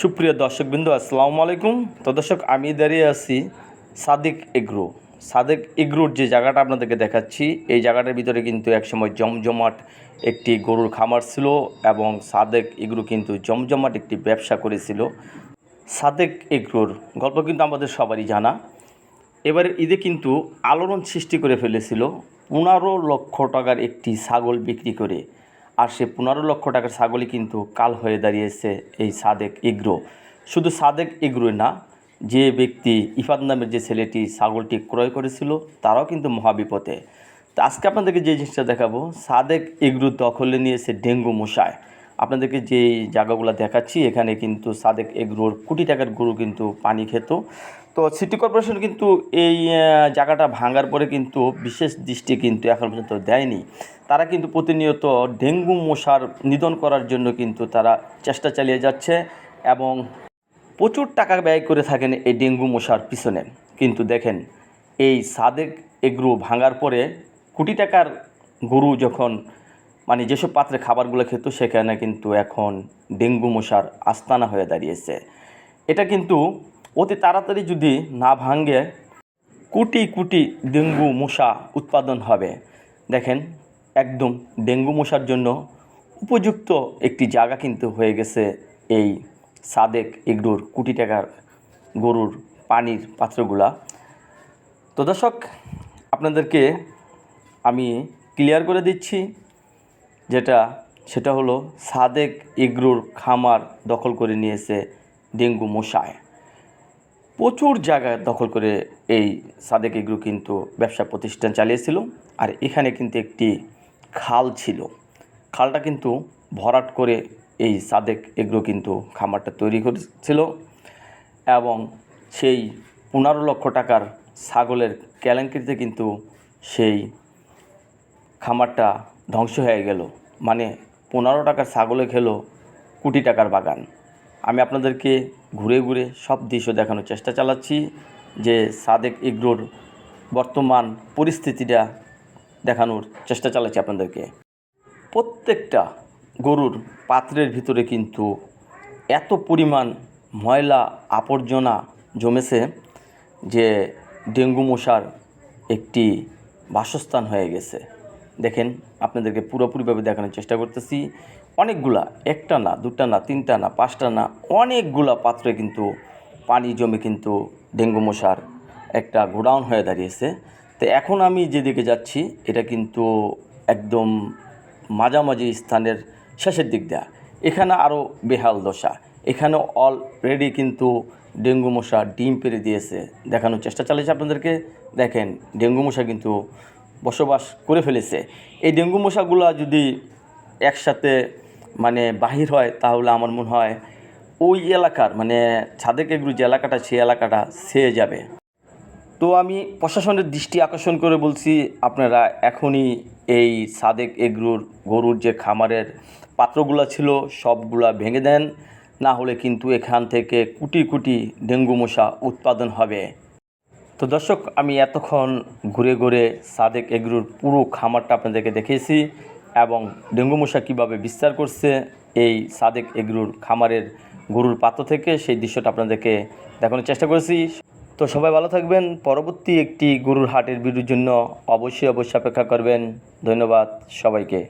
সুপ্রিয় দর্শকবৃন্দ, আসসালামু আলাইকুম। তো দর্শক, আমি দাঁড়িয়ে আছি সাদিক এগ্রো। সাদেক এগ্রোর যে জায়গাটা আপনাদেরকে দেখাচ্ছি, এই জায়গাটার ভিতরে কিন্তু একসময় জমজমাট একটি গরুর খামার ছিল এবং সাদেক এগ্রো কিন্তু জমজমাট একটি ব্যবসা করেছিল। সাদেক এগ্রোর গল্প কিন্তু আমাদের সবারই জানা। এবারে ঈদে কিন্তু আলোড়ন সৃষ্টি করে ফেলেছিল। পনেরো লক্ষ টাকার একটি ছাগল বিক্রি করে। আর সে পনেরো লক্ষ টাকার ছাগলই কিন্তু কাল হয়ে দাঁড়িয়েছে এই সাদেক ইগ্রো। শুধু সাদেক ইগ্রোই না, যে ব্যক্তি ইফাদ নামের যে ছেলেটি ছাগলটি ক্রয় করেছিল, তারাও কিন্তু মহাবিপদে। তো আজকে আপনাদেরকে যে জিনিসটা দেখাবো, সাদেক ইগ্রু দখলে নিয়েছে ডেঙ্গু মশায়। আপনাদেরকে যে জায়গাগুলো দেখাচ্ছি, এখানে কিন্তু সাদেক এগ্রোর কোটি টাকার গরু কিন্তু পানি খেত। তো সিটি কর্পোরেশন কিন্তু এই জায়গাটা ভাঙার পরে কিন্তু বিশেষ দৃষ্টি কিন্তু এখন পর্যন্ত দেয়নি। তারা কিন্তু প্রতিনিয়ত ডেঙ্গু মশার নিধন করার জন্য কিন্তু তারা চেষ্টা চালিয়ে যাচ্ছে এবং প্রচুর টাকা ব্যয় করে থাকেন এই ডেঙ্গু মশার পিছনে। কিন্তু দেখেন, এই সাদেক এগ্রো ভাঙার পরে কোটি টাকার গরু যখন মানে যেসব পাত্রে খাবারগুলো খেত সেখানে কিন্তু এখন ডেঙ্গু মশার আস্তানা হয়ে দাঁড়িয়েছে। এটা কিন্তু অতি তাড়াতাড়ি যদি না ভাঙে, কোটি কোটি ডেঙ্গু মশা উৎপাদন হবে। দেখেন, একদম ডেঙ্গু মশার জন্য উপযুক্ত একটি জায়গা কিন্তু হয়ে গেছে এই সাদেক এগরুর কোটি টাকার গরুর পানির পাত্রগুলা। তো দর্শক, আপনাদেরকে আমি ক্লিয়ার করে দিচ্ছি যেটা, সেটা হলো সাদেক ইগরুর খামার দখল করে নিয়েছে ডেঙ্গু মশায়। প্রচুর জায়গা দখল করে এই সাদেক ইগরু কিন্তু ব্যবসা প্রতিষ্ঠান চালিয়েছিল আর এখানে কিন্তু একটি খাল ছিল। খালটা কিন্তু ভরাট করে এই সাদেক এগ্রো কিন্তু খামারটা তৈরি করেছিল এবং সেই পনেরো লক্ষ টাকার ছাগলের কেলেঙ্কিতে কিন্তু সেই খামারটা ধ্বংস হয়ে গেল। মানে পনেরো টাকার ছাগলে খেলো কোটি টাকার বাগান। আমি আপনাদেরকে ঘুরে ঘুরে সব দৃশ্য দেখানোর চেষ্টা চালাচ্ছি যে সাদেক ইগ্রোর বর্তমান পরিস্থিতিটা দেখানোর চেষ্টা চালাচ্ছি আপনাদেরকে। প্রত্যেকটা গরুর পাত্রের ভিতরে কিন্তু এত পরিমাণ ময়লা আবর্জনা জমেছে যে ডেঙ্গু মশার একটি বাসস্থান হয়ে গেছে। দেখেন, আপনাদেরকে পুরোপুরিভাবে দেখানোর চেষ্টা করতেছি। অনেকগুলা, একটা না, দুটা না, তিনটা না, পাঁচটা না, অনেকগুলা পাত্রে কিন্তু পানি জমে কিন্তু ডেঙ্গু মশার একটা গোডাউন হয়ে দাঁড়িয়েছে। তো এখন আমি যেদিকে যাচ্ছি, এটা কিন্তু একদম মাঝামাঝি স্থানের শেষের দিক দেয়া। এখানে আরও বেহাল দশা। এখানে অলরেডি কিন্তু ডেঙ্গু মশা ডিম পেরে দিয়েছে। দেখানোর চেষ্টা চালিয়েছে আপনাদেরকে। দেখেন, ডেঙ্গু মশা কিন্তু বসবাস করে ফেলেছে। এই ডেঙ্গু মশাগুলো যদি একসাথে মানে বাহির হয়, তাহলে আমার মনে হয় ওই এলাকার মানে ছাদেক এগুলো যে এলাকাটা, সেই এলাকাটা সেয়ে যাবে। তো আমি প্রশাসনের দৃষ্টি আকর্ষণ করে বলছি, আপনারা এখনই এই সাদেক এগরুর গরুর যে খামারের পাত্রগুলো ছিল, সবগুলা ভেঙে দেন। না হলে কিন্তু এখান থেকে কোটি কোটি ডেঙ্গু মশা উৎপাদন হবে। তো দর্শক, আমি এতক্ষণ ঘুরে ঘুরে সাদেক এগরুর পুরো খামারটা আপনাদেরকে দেখিয়েছি এবং ডেঙ্গু মশা কীভাবে বিস্তার করছে এই সাদেক এগরুর খামারের গরুর পাত্র থেকে সেই দৃশ্যটা আপনাদেরকে দেখানোর চেষ্টা করেছি। তো সবাই ভালো থাকবেন, পরবর্তী একটি গরুর হাটের ভিডিওর জন্য অবশ্যই অবশ্যই অপেক্ষা করবেন। ধন্যবাদ সবাইকে।